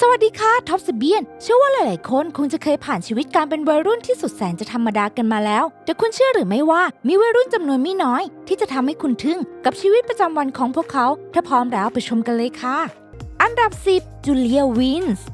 สวัสดีค่ะท็อปสเบียน เชื่อว่าหลาย ๆ คนคงจะเคยผ่านชีวิตการเป็นวัยรุ่นที่สุดแสนจะธรรมดากันมาแล้ว แต่คุณเชื่อหรือไม่ว่ามีวัยรุ่นจำนวนไม่น้อย ที่จะทำให้คุณทึ่งกับชีวิตประจำวันของพวกเขา ถ้าพร้อมแล้วไปชมกันเลยค่ะ อันดับ 10จูเลียวินส์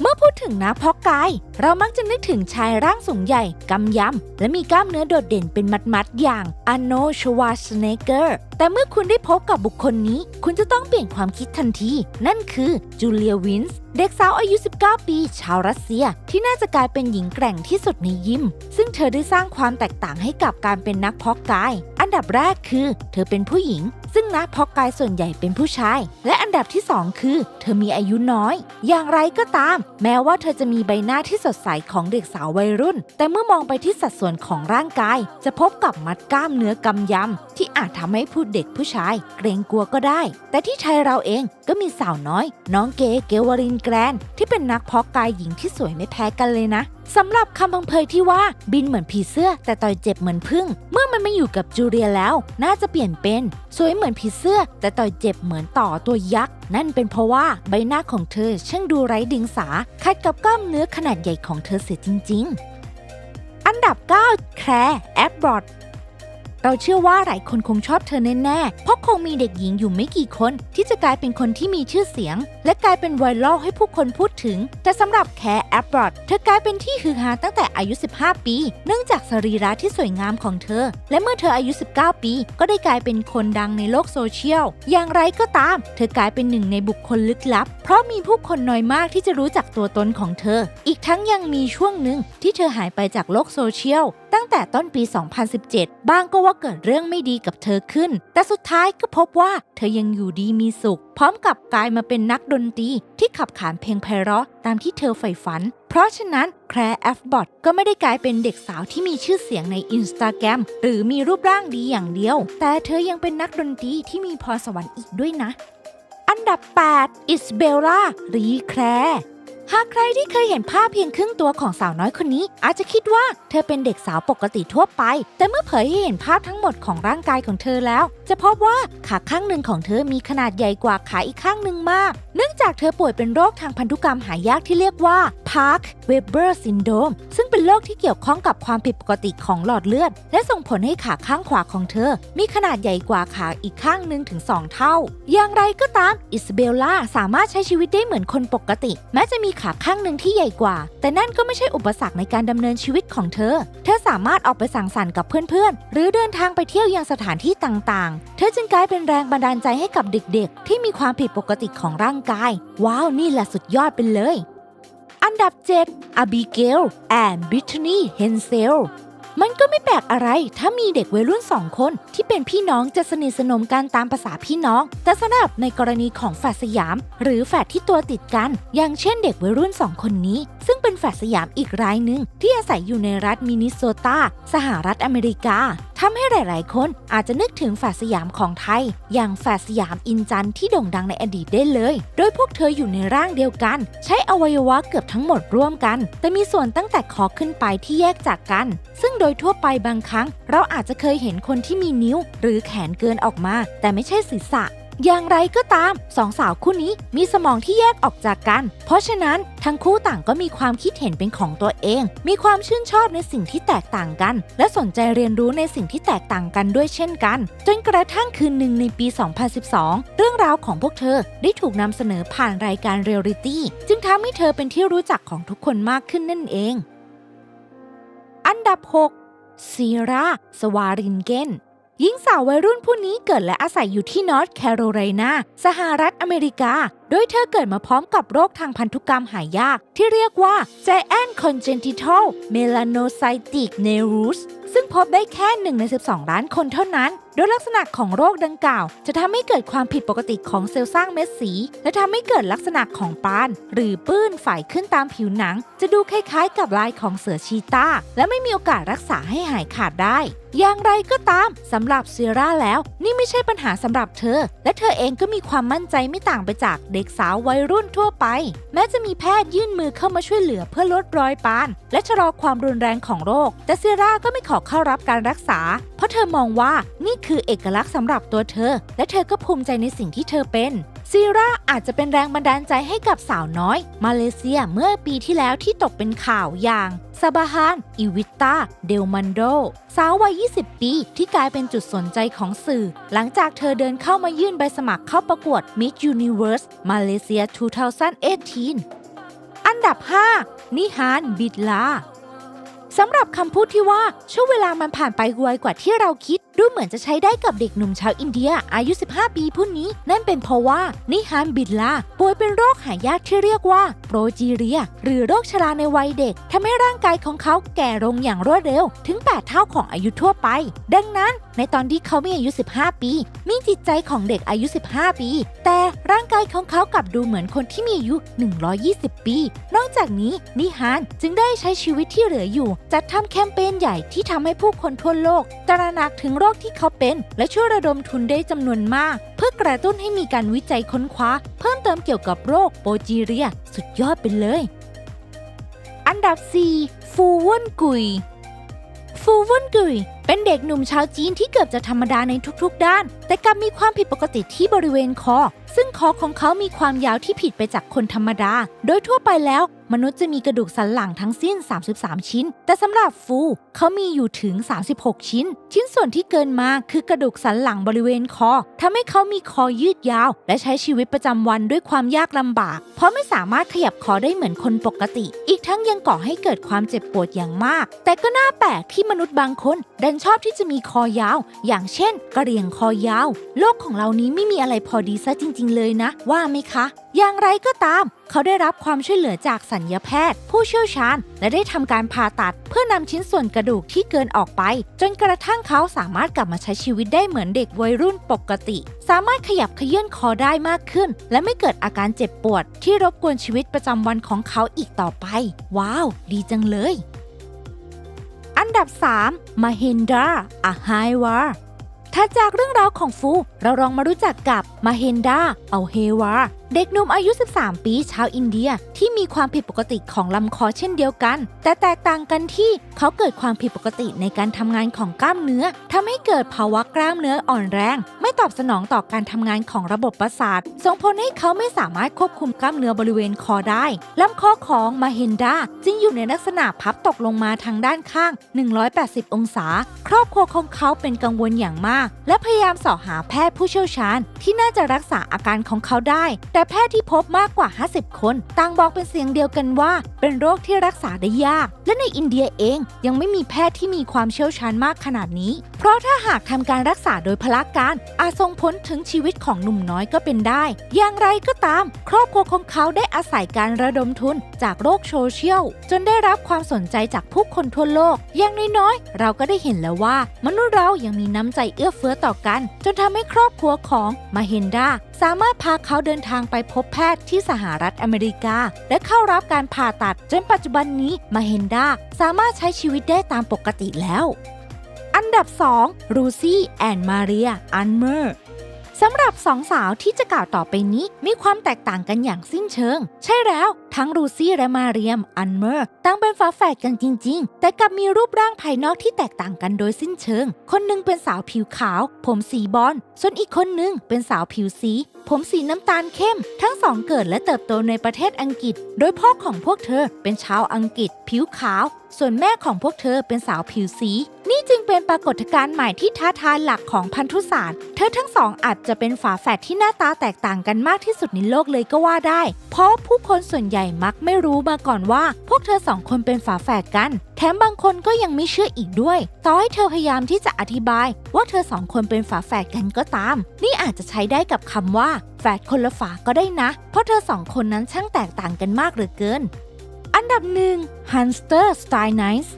เมื่อพูดถึงนักเพาะกาย เรามักจะนึกถึงชายร่างสูงใหญ่กำยำ และมีกล้ามเนื้อโดดเด่นเป็นมัดๆอย่างอโนชวาสเนเกอร์ แต่เมื่อคุณได้พบกับบุคคลนี้ คุณจะต้องเปลี่ยนความคิดทันที นั่นคือจูเลียวินส์เด็กสาวอายุ 19 ปี ชาวรัสเซีย ที่น่าจะกลายเป็นหญิงแกร่งที่สุดในยิม ซึ่งเธอได้สร้างความแตกต่างให้กับการเป็นนักเพาะกาย อันดับแรกคือ เธอเป็นผู้หญิง ซึ่งนักเพาะกายส่วนใหญ่เป็นผู้ชาย และอันดับที่ 2 คือ เธอมีอายุน้อย อย่างไรก็ตาม แม้ว่าเธอจะมีใบหน้าที่สดใสของเด็กสาววัยรุ่น แต่เมื่อมองไปที่สัดส่วนของร่างกาย จะพบกับมัดกล้ามเนื้อกำยำ ที่อาจทำให้ผู้เด็กผู้ชาย เกรงกลัวก็ได้ แต่ที่ไทยเราเองก็มีสาวน้อย น้องเกเกวรินแกรนที่เป็นนักเพาะกายหญิงที่สวยไม่แพ้กันเลยนะ สำหรับคำพังเพยที่ว่าบินเหมือนผีเสื้อ แต่ต่อยเจ็บเหมือนพึ่ง เมื่อมันไม่อยู่กับจูเลียแล้ว น่าจะเปลี่ยนเป็น สวยเหมือนผีเสื้อ แต่ต่อยเจ็บเหมือนต่อตัวยักษ์ นั่นเป็นเพราะว่าใบหน้าของเธอช่างดูไร้เดิงสาขัดกับกล้ามเนื้อขนาดใหญ่ของเธอเสียจริง ๆ อันดับ 9 แคร์แอปบรอด เราเชื่อว่าหลายคนคงชอบเธอแน่ๆ เพราะคงมีเด็กหญิงอยู่ไม่กี่คน ที่จะกลายเป็นคนที่มีชื่อเสียง และกลายเป็นไวรัลให้ผู้คนพูดถึง แต่สำหรับแคร์แอปบรอดเธอกลายเป็นที่ฮือฮาตั้งแต่อายุ 15 ปี เนื่องจากสรีระที่สวยงามของเธอ และเมื่อเธออายุ 19 ปี ก็ได้กลายเป็นคนดังในโลกโซเชียล อย่างไรก็ตาม เธอกลายเป็นหนึ่งในบุคคลลึกลับ เพราะมีผู้คนน้อยมากที่จะรู้จักตัวตนของเธอ อีกทั้งยังมีช่วงหนึ่งที่เธอหายไปจากโลกโซเชียลตั้งแต่ต้นปี 2017 บ้างก็ว่าเกิดเรื่องไม่ดีกับเธอขึ้น แต่สุดท้ายก็พบว่าเธอยังอยู่ดีมีสุข พร้อมกับกลายมาเป็นนักดนตรีที่ขับขานเพลงไพเราะตามที่เธอใฝ่ฝัน เพราะฉะนั้นแคร์แอฟบอทก็ไม่ได้กลายเป็นเด็กสาวที่มีชื่อเสียงในอินสตาแกรมหรือมีรูปร่างดีอย่างเดียว แต่เธอยังเป็นนักดนตรีที่มีพรสวรรค์อีกด้วยนะ อันดับ 8 อิสเบลล่ารีแคร์ หากใครที่เคยเห็นภาพเพียงครึ่งตัวของสาวน้อยคนนี้ อาจจะคิดว่าเธอเป็นเด็กสาวปกติทั่วไป แต่เมื่อเผยให้เห็นภาพทั้งหมดของร่างกายของเธอแล้ว จะพบว่าขาข้างหนึ่งของเธอมีขนาดใหญ่กว่าขาอีกข้างหนึ่งมาก เนื่องจากเธอป่วยเป็นโรคทางพันธุกรรมหายากที่เรียกว่า Park Weber Syndrome ซึ่งเป็นโรคที่เกี่ยวข้องกับความผิดปกติของหลอดเลือด และส่งผลให้ขาข้างขวาของเธอ มีขนาดใหญ่กว่าขาอีกข้างหนึ่งถึง 2 เท่า อย่างไรก็ตามอิสเบลล่าสามารถใช้ชีวิตได้เหมือนคนปกติ แม้จะมีขาข้างหนึ่งที่ใหญ่กว่า แต่นั่นก็ไม่ใช่อุปสรรคในการดำเนินชีวิตของเธอ เธอสามารถออกไปสังสรรค์กับเพื่อนๆ หรือเดินทางไปเที่ยวยังสถานที่ต่างๆ เธอจึงกลายเป็นแรงบันดาลใจให้กับเด็กๆ ที่มีความผิดปกติของร่างกาย ว้าว นี่แหละสุดยอดไปเลย อันดับ 7อาบิเกลแอนบิทนีเฮนเซล มันก็ไม่แปลกอะไร ถ้ามีเด็กวัยรุ่นสองคนที่เป็นพี่น้องจะสนิทสนมกันตามภาษาพี่น้อง แต่สำหรับในกรณีของแฝดสยาม หรือแฝดที่ตัวติดกัน อย่างเช่นเด็กวัยรุ่นสองคนนี้ ซึ่งเป็นแฝดสยามอีกรายหนึ่งที่อาศัยอยู่ในรัฐมินนิโซตา สหรัฐอเมริกาทำให้หลาย ๆ คนอาจจะนึกถึงแฝดสยามของไทย อย่างแฝดสยามอินจันที่โด่งดังในอดีตได้เลย โดยพวกเธออยู่ในร่างเดียวกัน ใช้อวัยวะเกือบทั้งหมดร่วมกัน แต่มีส่วนตั้งแต่คอขึ้นไปที่แยกจากกัน ซึ่งโดยทั่วไปบางครั้ง เราอาจจะเคยเห็นคนที่มีนิ้ว หรือแขนเกินออกมา แต่ไม่ใช่ศีรษะ อย่างไรก็ตามสองสาวคู่นี้มีสมองที่แยกออกจากกัน เพราะฉะนั้นทั้งคู่ต่างก็มีความคิดเห็นเป็นของตัวเอง มีความชื่นชอบในสิ่งที่แตกต่างกัน และสนใจเรียนรู้ในสิ่งที่แตกต่างกันด้วยเช่นกัน จนกระทั่งคืนหนึ่งในปี 2012 เรื่องราวของพวกเธอได้ถูกนำเสนอผ่านรายการเรียลลิตี้จึงทำให้เธอเป็นที่รู้จักของทุกคนมากขึ้นนั่นเอง อันดับ 6 ซีรา สวารินเกน หญิงสาววัยรุ่นผู้นี้เกิดและอาศัยอยู่ที่นอร์ทแคโรไลนาสหรัฐอเมริกา โดยเธอเกิดมาพร้อมกับโรคทางพันธุกรรมหายาก ที่เรียกว่า Giant Congenital Melanocytic Neurus ซึ่งพบได้แค่1ใน 12 ล้านคนเท่านั้น โดยลักษณะของโรคดังกล่าว จะทำให้เกิดความผิดปกติของเซลล์สร้างเม็ดสี และทำให้เกิดลักษณะของปาน หรือปื้นฝ่ายขึ้นตามผิวหนัง จะดูคล้ายๆ กับลายของเสือชีตาและไม่มีโอกาสรักษาให้หายขาดได้ อย่างไรก็ตามสำหรับเซียร่าแล้ว นี่ไม่ใช่ปัญหาสำหรับเธอ และเธอเองก็มีความมั่นใจไม่ต่างไปจากเด็กสาววัยรุ่นทั่วไป แม้จะมีแพทย์ยื่นมือเข้ามาช่วยเหลือเพื่อลดรอยปาน และชะลอความรุนแรงของโรค แต่เซียร่าก็ไม่ขอเข้ารับการรักษา เพราะเธอมองว่านี่คือเอกลักษณ์สำหรับตัวเธอ และเธอก็ภูมิใจในสิ่งที่เธอเป็น ซีราอาจจะเป็นแรงบันดาลใจให้กับสาวน้อย มาเลเซียเมื่อปีที่แล้วที่ตกเป็นข่าวอย่างซาบาฮานอิวิตา เดลมันโด สาววัย 20 ปี ที่กลายเป็นจุดสนใจของสื่อ หลังจากเธอเดินเข้ามายื่นใบสมัครเข้าประกวด Miss Universe มาเลเซีย 2018 อันดับ 5 นิฮานบิดลาสำหรับคำพูดที่ว่าช่วงเวลามันผ่านไปไวกว่าที่เราคิด ดูเหมือนจะใช้ได้กับเด็กหนุ่มชาวอินเดียอายุ 15 ปีผู้นี้ นั่นเป็นเพราะว่านิฮานบิดลาป่วยเป็นโรคหายากที่เรียกว่าโปรจีเรีย หรือโรคชราในวัยเด็กทำให้ร่างกายของเขาแก่ลงอย่างรวดเร็ว ถึง 8 เท่าของอายุทั่วไป ดังนั้น ในตอนที่เขามีอายุ 15 ปี มีจิตใจของเด็กอายุ 15 ปี แต่ร่างกายของเขากลับดูเหมือนคนที่มีอายุ 120 ปี นอกจากนี้นิฮานจึงได้ใช้ชีวิตที่เหลืออยู่ จัดทำแคมเปญใหญ่ที่ทำให้ผู้คนทั่วโลกตระหนักถึงโรคที่เขาเป็น และช่วยระดมทุนได้จำนวนมาก เพื่อกระตุ้นให้มีการวิจัยค้นคว้า เพิ่มเติมเกี่ยวกับโรคโปรจีเรีย สุดยอดไปเลย อันดับ 4 ฟูเว่นกุย ฟูเว่นกุย เป็นเด็กหนุ่มชาวจีนที่เกือบจะธรรมดาในทุกๆด้าน แต่กลับมีความผิดปกติที่บริเวณคอ ซึ่งคอของเขามีความยาวที่ผิดไปจากคนธรรมดา โดยทั่วไปแล้ว มนุษย์จะมีกระดูกสันหลังทั้งสิ้น 33 ชิ้น แต่สำหรับฟูเขามีอยู่ถึง 36 ชิ้น ชิ้นส่วนที่เกินมาคือกระดูกสันหลังบริเวณคอทำให้เขามีคอยืดยาว และใช้ชีวิตประจำวันด้วยความยากลำบาก เพราะไม่สามารถขยับคอได้เหมือนคนปกติ อีกทั้งยังก่อให้เกิดความเจ็บปวดอย่างมาก แต่ก็น่าแปลกที่มนุษย์บางคนดันชอบที่จะมีคอยาว อย่างเช่นกระเรียงคอยาว โลกของเรานี้ไม่มีอะไรพอดีซะจริง ๆ เลยนะ ว่าไหมคะ อย่างไรก็ตาม เขาได้รับความช่วยเหลือจากสัญญแพทย์ ผู้เชี่ยวชาญ และได้ทำการผ่าตัด เพื่อนำชิ้นส่วนกระดูกที่เกินออกไป จนกระทั่งเขาสามารถกลับมาใช้ชีวิตได้เหมือนเด็กวัยรุ่นปกติ สามารถขยับเขยื่อนคอได้มากขึ้น และไม่เกิดอาการเจ็บปวด ที่รบกวนชีวิตประจำวันของเขาอีกต่อไป ว้าว ดีจังเลย อันดับ 3 มาเฮนดราอาไฮวาถ้าจากเรื่องราวของฟู เราลองมารู้จักกับมาเฮนดา เอาเฮวา เด็กหนุ่มอายุ 13 ปีชาวอินเดียที่มีความผิดปกติของลำคอเช่นเดียวกัน แต่แตกต่างกันที่เขาเกิดความผิดปกติในการทำงานของกล้ามเนื้อทำให้เกิดภาวะกล้ามเนื้ออ่อนแรง ไม่ตอบสนองต่อการทำงานของระบบประสาทส่งผลให้เขาไม่สามารถควบคุมกล้ามเนื้อบริเวณคอได้ลำคอของมาเฮนดาจึงอยู่ในลักษณะพับตกลงมาทางด้านข้าง 180 องศา ครอบครัวของเขาเป็นกังวลอย่างมาก และพยายามสอบหาแพทย์ผู้เชี่ยวชาญ ที่น่าจะรักษาอาการของเขาได้แต่แพทย์ที่พบมากกว่า 50 คน ต่างบอกเป็นเสียงเดียวกันว่า เป็นโรคที่รักษาได้ยาก และในอินเดียเองยังไม่มีแพทย์ที่มีความเชี่ยวชาญมากขนาดนี้ เพราะถ้าหากทำการรักษาโดยพละการ อาจส่งผลถึงชีวิตของหนุ่มน้อยก็เป็นได้ อย่างไรก็ตาม ครอบครัวของเขาได้อาศัยการระดมทุนจากโลกโซเชียล จนได้รับความสนใจจากผู้คนทั่วโลก อย่างน้อยๆเราก็ได้เห็นแล้วว่า มนุษย์เรายังมีน้ำใจเอื้อเฟื้อต่อกัน จนทำให้ครอบครัวของมาเฮนดาสามารถพาเขาเดินทางไปพบแพทย์ที่สหรัฐอเมริกา และเข้ารับการผ่าตัดจนปัจจุบันนี้มาเฮนดาสามารถใช้ชีวิตได้ตามปกติแล้ว อันดับ 2 รูซี่แอนมาเรียอันเมอร์ สำหรับสองสาวที่จะกล่าวต่อไปนี้ มีความแตกต่างกันอย่างสิ้นเชิง ใช่แล้ว ทั้งรูซี่และมาเรียม อันเมอร์ต่างเป็นฝาแฝดกันจริง ๆ แต่กลับมีรูปร่างภายนอกที่แตกต่างกันโดยสิ้นเชิง คนหนึ่งเป็นสาวผิวขาว ผมสีบอลส่วนอีกคนหนึ่งเป็นสาวผิวสี ผมสีน้ำตาลเข้ม ทั้งสองเกิดและเติบโตในประเทศอังกฤษ โดยพ่อของพวกเธอเป็นชาวอังกฤษ ผิวขาว ส่วนแม่ของพวกเธอเป็นสาวผิวสี นี่จึงเป็นปรากฏการณ์ใหม่ที่ท้าทายหลักของพันธุศาสตร์ เธอทั้งสองอาจจะเป็นฝาแฝดที่หน้าตาแตกต่างกันมากที่สุดในโลกเลยก็ว่าได้ เพราะผู้คนส่วนใหญ่มักไม่รู้มาก่อนว่า พวกเธอสองคนเป็นฝาแฝดกัน แถมบางคนก็ยังไม่เชื่ออีกด้วย ต่อให้เธอพยายามที่จะอธิบาย ว่าเธอสองคนเป็นฝาแฝดกันก็ตาม นี่อาจจะใช้ได้กับคำว่า แฝดคนละฝาก็ได้นะ เพราะเธอสองคนนั้นช่างแตกต่างกันมากเหลือเกิน อันดับหนึ่ง Hunter Steinice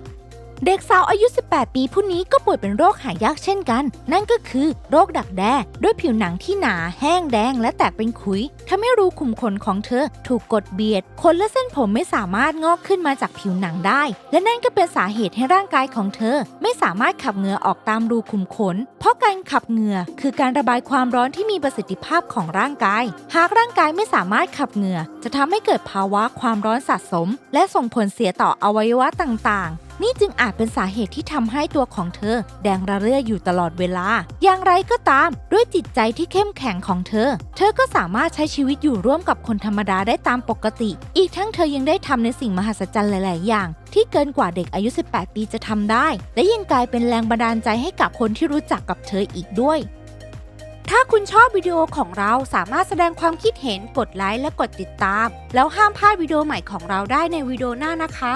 เด็กสาวอายุ 18 ปีผู้นี้ก็ป่วยเป็นโรคหายากเช่นกัน นั่นก็คือโรคดักแด้ด้วยผิวหนังที่หนา แห้งแดง และแตกเป็นขุยทำให้รูขุมขนของเธอ ถูกกดเบียดขนและเส้นผมไม่สามารถงอกขึ้นมาจากผิวหนังได้ และนั่นก็เป็นสาเหตุให้ร่างกายของเธอ ไม่สามารถขับเหงื่อออกตามรูขุมขน เพราะการขับเหงื่อคือการระบายความร้อนที่มีประสิทธิภาพของร่างกาย หากร่างกายไม่สามารถขับเหงื่อ จะทำให้เกิดภาวะความร้อนสะสม และส่งผลเสียต่ออวัยวะต่างๆ นี่จึงอาจเป็นสาเหตุที่ทำให้ตัวของเธอ แดงระเรื่ออยู่ตลอดเวลา อย่างไรก็ตาม ด้วยจิตใจที่เข้มแข็งของเธอ เธอก็สามารถใช้ชีวิตอยู่ร่วมกับคนธรรมดาได้ตามปกติ อีกทั้งเธอยังได้ทำในสิ่งมหัศจรรย์หลาย ๆ อย่างที่เกินกว่าเด็กอายุ 18 ปีจะทำได้ และยังกลายเป็นแรงบันดาลใจให้กับคนที่รู้จักกับเธออีกด้วย ถ้าคุณชอบวิดีโอของเราสามารถแสดงความคิดเห็นกดไลค์และกดติดตาม แล้วห้ามพลาดวิดีโอใหม่ของเราได้ในวิดีโอหน้านะคะ